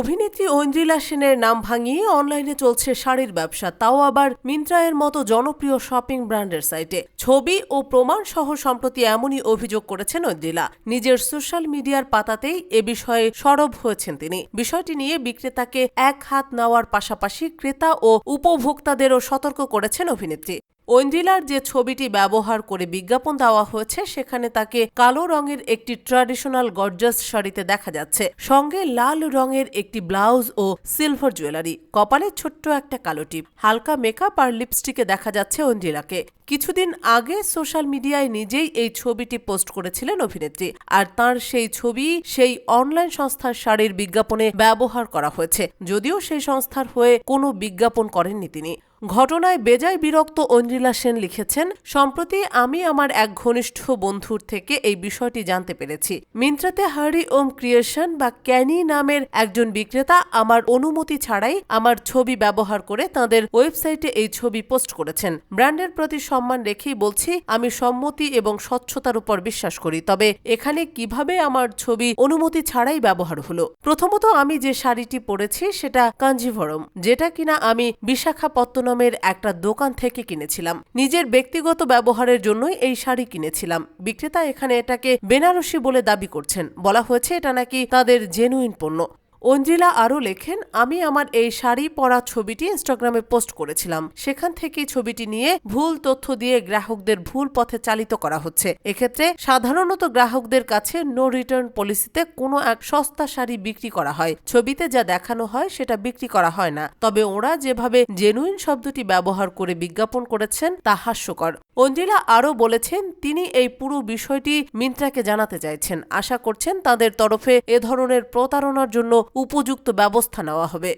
অভিনেত্রী ঐন্দ্রিলা সেনের নাম ভাঙিয়ে অনলাইনে চলছে শাড়ির ব্যবসা। তাও আবার মিন্ত্রায়ের মতো জনপ্রিয় শপিং ব্র্যান্ডের সাইটে। ছবি ও প্রমাণ সহ সম্প্রতি এমনই অভিযোগ করেছেন ঐন্দ্রিলা। নিজের সোশ্যাল মিডিয়ার পাতাতেই এ বিষয়ে সরব হয়েছেন তিনি। বিষয়টি নিয়ে বিক্রেতাকে এক হাত নেওয়ার পাশাপাশি ক্রেতা ও উপভোক্তাদেরও সতর্ক করেছেন অভিনেত্রী। ঐন্দ্রিলার যে ছবিটি ব্যবহার করে বিজ্ঞাপন দেওয়া হয়েছে, সেখানে তাকে কালো রঙের একটি ট্র্যাডিশনাল গর্জাস শাড়িতে দেখা যাচ্ছে। সঙ্গে লাল রঙের একটি ব্লাউজ ও সিলভার জুয়েলারি। কপালে ছোট্ট একটা কালো টিপ। হালকা মেকআপ আর লিপস্টিকে দেখা যাচ্ছে ঐন্দ্রিলাকে। কিছুদিন আগে সোশ্যাল মিডিয়ায় নিজেই এই ছবিটি পোস্ট করেছিলেন অভিনেত্রী। আর তার সেই ছবি সেই অনলাইন সংস্থার শাড়ির বিজ্ঞাপনে ব্যবহার করা হয়েছে। যদিও সেই সংস্থার হয়ে কোনো বিজ্ঞাপন করেননি তিনি। ঘটনায় বেজায় বিরক্ত ঐন্দ্রিলা সেন লিখেছেন, সম্প্রতি আমি আমার এক ঘনিষ্ঠ বন্ধুর থেকে এই বিষয়টি জানতে পেরেছি। মিন্ত্রাতে হারি ওম ক্রিয়েশন বা ক্যানি নামের একজন বিক্রেতা আমার অনুমতি ছাড়াই আমার ছবি ব্যবহার করে তাদের ওয়েবসাইটে এই ছবি পোস্ট করেছেন। ব্র্যান্ডের প্রতি সম্মান রেখেই বলছি, আমি সম্মতি এবং স্বচ্ছতার উপর বিশ্বাস করি, তবে এখানে কীভাবে আমার ছবি অনুমতি ছাড়াই ব্যবহার হলো? প্রথমত আমি যে শাড়িটি পরেছি সেটা কাঞ্জিভরম, যেটা কিনা আমি বিশাখাপত্তনমের একটা দোকান থেকে কিনেছিলাম। নিজের ব্যক্তিগত ব্যবহারের জন্যই এই শাড়ি কিনেছিলাম। বিক্রেতা এখানে এটাকে বেনারসি বলে দাবি করছেন। বলা হয়েছে এটা নাকি তাদের জেনুইন পণ্য। অঞ্জিলা আরও লেখেন, আমি আমার এই শাড়ি পরা ছবিটি ইনস্টাগ্রামে পোস্ট করেছিলাম। সেখান থেকেই ছবিটি নিয়ে ভুল তথ্য দিয়ে গ্রাহকদের ভুল পথে চালিত করা হচ্ছে। এক্ষেত্রে সাধারণত গ্রাহকদের কাছে নো রিটার্ন পলিসিতে কোনো এক সস্তা শাড়ি বিক্রি করা হয়। ছবিতে যা দেখানো হয় সেটা বিক্রি করা হয় না। তবে ওরা যেভাবে জেনুইন শব্দটি ব্যবহার করে বিজ্ঞাপন করেছেন, তা হাস্যকর। অঞ্জিলা আরও বলেছেন, তিনি এই পুরো বিষয়টি মিন্ত্রাকে জানাতে চাইছেন। আশা করছেন তাদের তরফে এ ধরনের প্রতারণার জন্য উপযুক্ত ব্যবস্থা নেওয়া হবে।